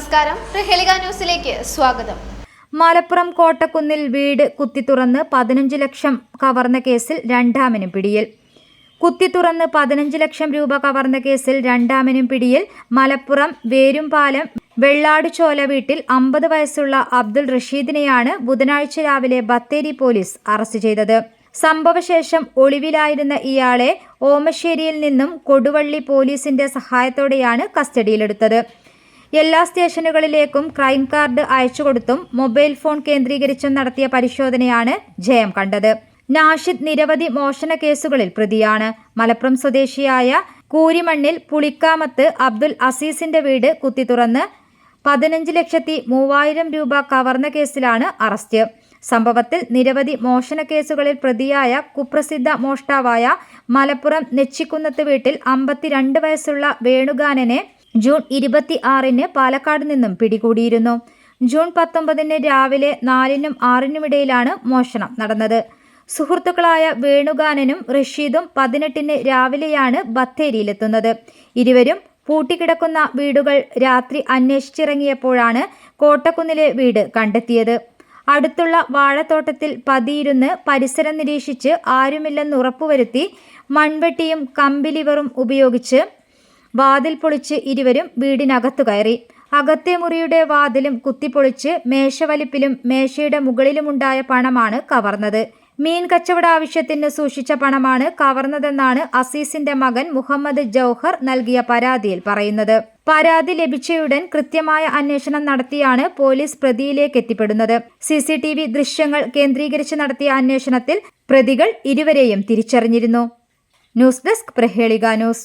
നമസ്കാരം. പ്രഹേളിക ന്യൂസിലേക്ക് സ്വാഗതം. മലപ്പുറം കോട്ടക്കുന്നിൽ വീട് കുത്തിത്തുറന്ന് പതിനഞ്ച് ലക്ഷം കവർന്ന കേസിൽ രണ്ടാമനും പിടിയിൽ. കുത്തിത്തുറന്ന് പതിനഞ്ച് ലക്ഷം രൂപ കവർന്ന കേസിൽ രണ്ടാമനും പിടിയിൽ. മലപ്പുറം വേരുംപാലം വെള്ളാടുചോല വീട്ടിൽ അമ്പത് വയസ്സുള്ള അബ്ദുൾ റഷീദിനെയാണ് ബുധനാഴ്ച രാവിലെ ബത്തേരി പോലീസ് അറസ്റ്റ് ചെയ്തത്. സംഭവശേഷം ഒളിവിലായിരുന്ന ഇയാളെ ഓമശ്ശേരിയിൽ നിന്നും കൊടുവള്ളി പോലീസിന്റെ സഹായത്തോടെയാണ് കസ്റ്റഡിയിലെടുത്തത്. എല്ലാ സ്റ്റേഷനുകളിലേക്കും ക്രൈം കാർഡ് അയച്ചുകൊടുത്തും മൊബൈൽ ഫോൺ കേന്ദ്രീകരിച്ചും നടത്തിയ പരിശോധനയാണ് ജയം കണ്ടത്. നാഷിദ് നിരവധി മോഷണ കേസുകളിൽ പ്രതിയാണ്. മലപ്പുറം സ്വദേശിയായ കൂരിമണ്ണിൽ പുളിക്കാമത്ത് അബ്ദുൽ അസീസിന്റെ വീട് കുത്തി തുറന്ന് പതിനഞ്ച് ലക്ഷത്തി മൂവായിരം രൂപ കവർന്ന കേസിലാണ് അറസ്റ്റ്. സംഭവത്തിൽ നിരവധി മോഷണ കേസുകളിൽ പ്രതിയായ കുപ്രസിദ്ധ മോഷ്ടാവായ മലപ്പുറം നെച്ചിക്കുന്നത്ത് വീട്ടിൽ അമ്പത്തിരണ്ട് വയസ്സുള്ള വേണുഗാനനെ ജൂൺ ഇരുപത്തി ആറിന് പാലക്കാട് നിന്നും പിടികൂടിയിരുന്നു. ജൂൺ പത്തൊമ്പതിന് രാവിലെ നാലിനും ആറിനുമിടയിലാണ് മോഷണം നടന്നത്. സുഹൃത്തുക്കളായ വേണുഗാനനും റഷീദും പതിനെട്ടിന് രാവിലെയാണ് ബത്തേരിയിലെത്തുന്നത്. ഇരുവരും പൂട്ടിക്കിടക്കുന്ന വീടുകൾ രാത്രി അന്വേഷിച്ചിറങ്ങിയപ്പോഴാണ് കോട്ടക്കുന്നിലെ വീട് കണ്ടെത്തിയത്. അടുത്തുള്ള വാഴത്തോട്ടത്തിൽ പതിയിരുന്ന് പരിസരം നിരീക്ഷിച്ച് ആരുമില്ലെന്ന് ഉറപ്പുവരുത്തി മൺവെട്ടിയും കമ്പിലിവറും ഉപയോഗിച്ച് വാതിൽ പൊളിച്ച് ഇരുവരും വീടിനകത്തു കയറി. അകത്തെ മുറിയുടെ വാതിലും കുത്തിപ്പൊളിച്ച് മേശവലിപ്പിലും മേശയുടെ മുകളിലുമുണ്ടായ പണമാണ് കവർന്നത്. മീൻ കച്ചവട ആവശ്യത്തിന് സൂക്ഷിച്ച പണമാണ് കവർന്നതെന്നാണ് അസീസിന്റെ മകൻ മുഹമ്മദ് ജൌഹർ നൽകിയ പരാതിയിൽ പറയുന്നത്. പരാതി ലഭിച്ചയുടൻ കൃത്യമായ അന്വേഷണം നടത്തിയാണ് പോലീസ് പ്രതിയിലേക്ക് എത്തിപ്പെടുന്നത്. സി സി ടി വി ദൃശ്യങ്ങൾ കേന്ദ്രീകരിച്ച് നടത്തിയ അന്വേഷണത്തിൽ പ്രതികൾ ഇരുവരെയും തിരിച്ചറിഞ്ഞിരുന്നു. News desk Prahelika news.